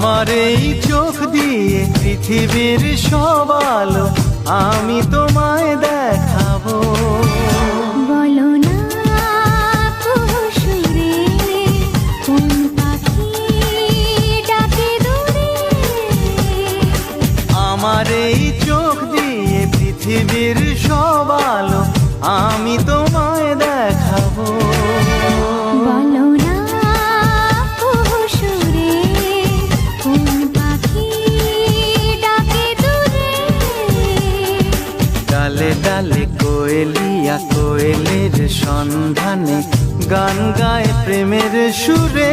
আমার এই চোখ দিয়ে পৃথিবীর সব আলো আমি তোমায় দেখাবো। বলো না আমার এই চোখ দিয়ে পৃথিবীর সব আলো আমি তোমায় ডালে কোয়েলিয়া কোয়েলের সন্ধানে গান গায় প্রেমের সুরে।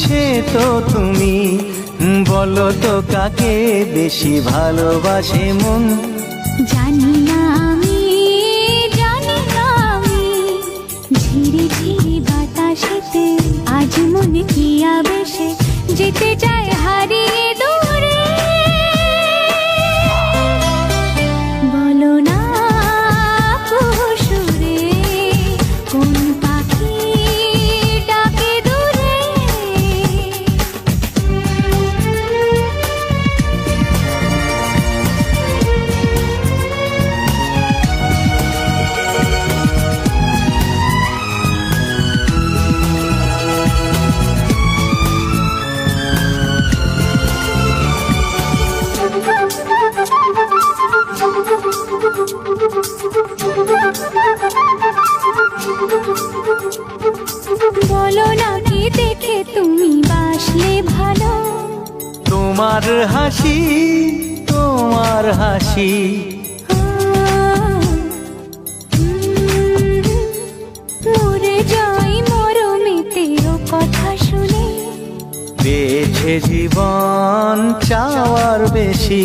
সে তো তুমি। বলো তো কাকে বেশি ভালোবাসে মন? জানি না আমি, জানি না আমি। ঝিরি ঝিরি বাতাসেতে আজ মনে কি আবেশে বলো না কি দেখে তুমি বাসলে ভালো? তোমার হাসি তোমার হাসি। মরে যাই মরমেতে কথা শুনে। পেয়েছে জীবন চাওয়ার বেশি।